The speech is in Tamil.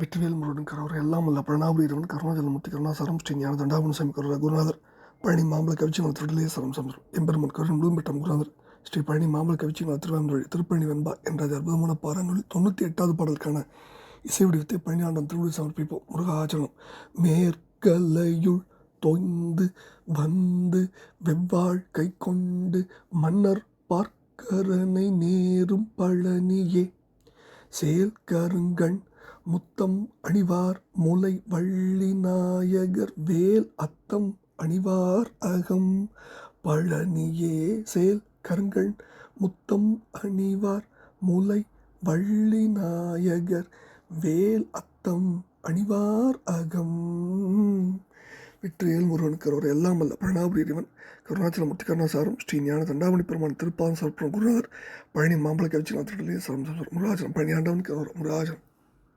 வெற்றிவேல் முருகன் கரவர் எல்லாம் அல்ல. பிரணாபுரீரவன் கருணாஜலமூர்த்தி கருணாசாரம் ஸ்ரீ ஞான தண்டாபன சாமி கருவர குருநாதர் பழனி மாம்பழ கவிச்சி மல திருடலே சரம் சமர் எம்பெருமன் கருண் முழும்பெற்றம் குருநாதர் ஸ்ரீ பழனி மாம்பழ கவிச்சி மல திருவாந்தோழி திருப்பழனி வெண்பா என்ற அது அற்புதமான பாராயணங்களில் தொண்ணூற்றி எட்டாவது பாடலுக்கான இசை வடிவத்தை பழனி ஆண்டம் திருவிழி சமர்ப்பிப்போம் முருகாச்சலம் மேற்கலையுள் தொய்ந்து வந்து வெவ்வாழ் கை கொண்டு மன்னர் பார்க்கரனை நேரும் பழனியே. செயல் கருங்கண் முத்தம் அணிவார் முலை வள்ளி நாயகர் வேல் அத்தம் அணிவார் அகம். பழனியே சேல் கருங்கண் முத்தம் அணிவார் முலை வள்ளி நாயகர் வேல் அத்தம் அணிவார் அகம். வெற்றியல் முருகனுக்கு ஒரு எல்லாம் அல்ல பிரணாபுரி இறைவன். கருணாச்சலமூர்த்தி கருணாசாரம் ஸ்ரீ ஞான தண்டாமணி பெருமான் திருப்பாதம் சரப்பணம் குருநாதர் பழனி மாம்பழ கவிச்சி நான் நாத்திரத்திலே சரம் முருகாச்சலம் பழனி ஆண்டவனுக்கு ஒரு முருகாச்சலம்.